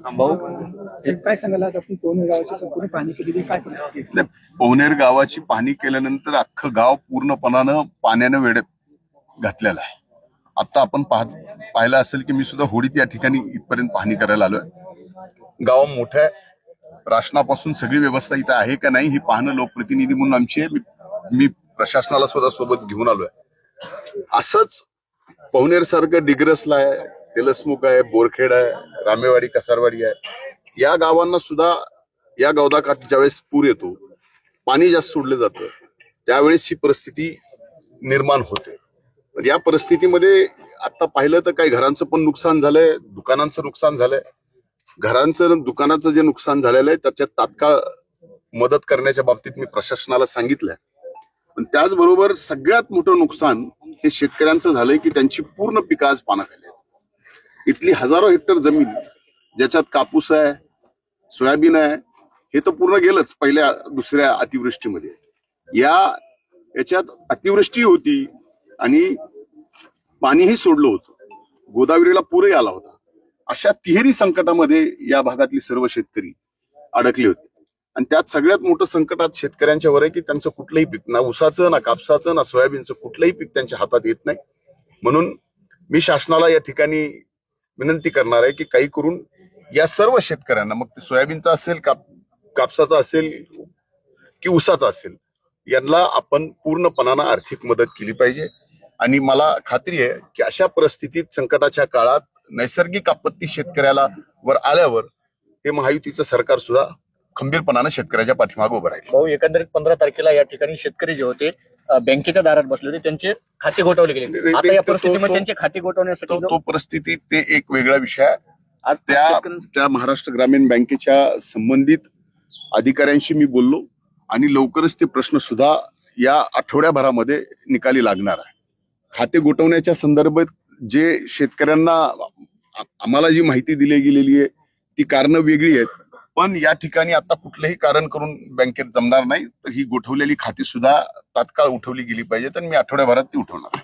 साहेब, काय सांगाल? आज आपण पवने गावाची संपूर्ण पाहणी केलेली काय परिस्थिती आहे? नाही, पवनेर गावाची पाहणी केल्यानंतर अख्खं गाव पूर्णपणानं पाण्यानं वेळ घातलेलं आहे. आता आपण पाहत पाहिलं असेल की मी सुद्धा होडीत या ठिकाणी इथपर्यंत पाहणी करायला आलोय. गाव मोठं आहे. राशनापासून सगळी व्यवस्था इथं आहे का नाही ही पाहणं लोकप्रतिनिधी म्हणून आमची आहे. मी- मी प्रशासनाला सुद्धा सोबत घेऊन आलोय. असंच पवनेर सारखं डिग्रसला आहे तेलसमुख आहे बोरखेड आहे रामेवाडी कसारवाडी आहे. या गावांना सुद्धा या गौदाकाठ ज्यावेळेस पूर येतो पाणी जास्त सोडलं जातं त्यावेळेस ही परिस्थिती निर्माण होते. तर या परिस्थितीमध्ये आता पाहिलं तर काही घरांचं पण नुकसान झालंय दुकानांचं नुकसान झालंय. घरांचं आणि दुकानाचं जे नुकसान झालेलं आहे त्याच्यात तात्काळ मदत करण्याच्या बाबतीत मी प्रशासनाला सांगितलंय. पण त्याचबरोबर सगळ्यात मोठं नुकसान हे शेतकऱ्यांचं झालंय की त्यांची पूर्ण पिकं आज पाण्याखाली खाली इथली हजारो हेक्टर जमीन ज्याच्यात कापूस आहे सोयाबीन आहे हे तर पूर्ण गेलंच पहिल्या दुसऱ्या अतिवृष्टीमध्ये. या याच्यात अतिवृष्टी होती आणि पाणीही सोडलं होतं. गोदावरीला पूरही आला होता. अशा तिहेरी संकटामध्ये या भागातली सर्व शेतकरी अडकले होते. आणि त्यात सगळ्यात मोठं संकटात शेतकऱ्यांच्या वर आहे की त्यांचं कुठलंही पीक ना ऊसाचं ना कापसाचं ना सोयाबीनचं कुठलंही पीक त्यांच्या हातात येत नाही. म्हणून मी शासनाला या ठिकाणी विनंती करणार आहे की काही करून या सर्व शेतकऱ्यांना मग ते सोयाबीनचा असेल काप कापसाचा असेल की ऊसाचा असेल यांना आपण पूर्णपणानं आर्थिक मदत केली पाहिजे. आणि मला खात्री आहे की अशा परिस्थितीत संकटाच्या काळात नैसर्गिक आपत्ती शेतकऱ्याला वर आल्यावर हे महायुतीचं सरकार सुद्धा खंबीरपणानं शेतकऱ्याच्या पाठीमागे उभं राहील. भाऊ एकंदरीत पंधरा तारखेला या ठिकाणी शेतकरी जे होते बँकेच्या दारात बसले होते. त्यांचे खाते गोठवले गेले. आता या परिस्थितीमध्ये त्यांचे खाते गोठवण्यासाठी तो परिस्थिती ते एक वेगळा विषय त्या महाराष्ट्र ग्रामीण बँकेच्या संबंधित अधिकाऱ्यांशी मी बोललो आणि लवकरच ते प्रश्न सुद्धा या आठवड्याभरामध्ये निकाली लागणार आहे. खाते गोठवण्याच्या संदर्भात जे शेतकऱ्यांना आम्हाला जी माहिती दिली गेलेली आहे ती कारणं वेगळी आहेत. पण या ठिकाणी आता कुठलंही कारण करून बँकेत जमणार नाही. तर ही गोठवलेली खाती सुद्धा तात्काळ उठवली गेली पाहिजे तर मी आठवड्याभरात ती उठवणार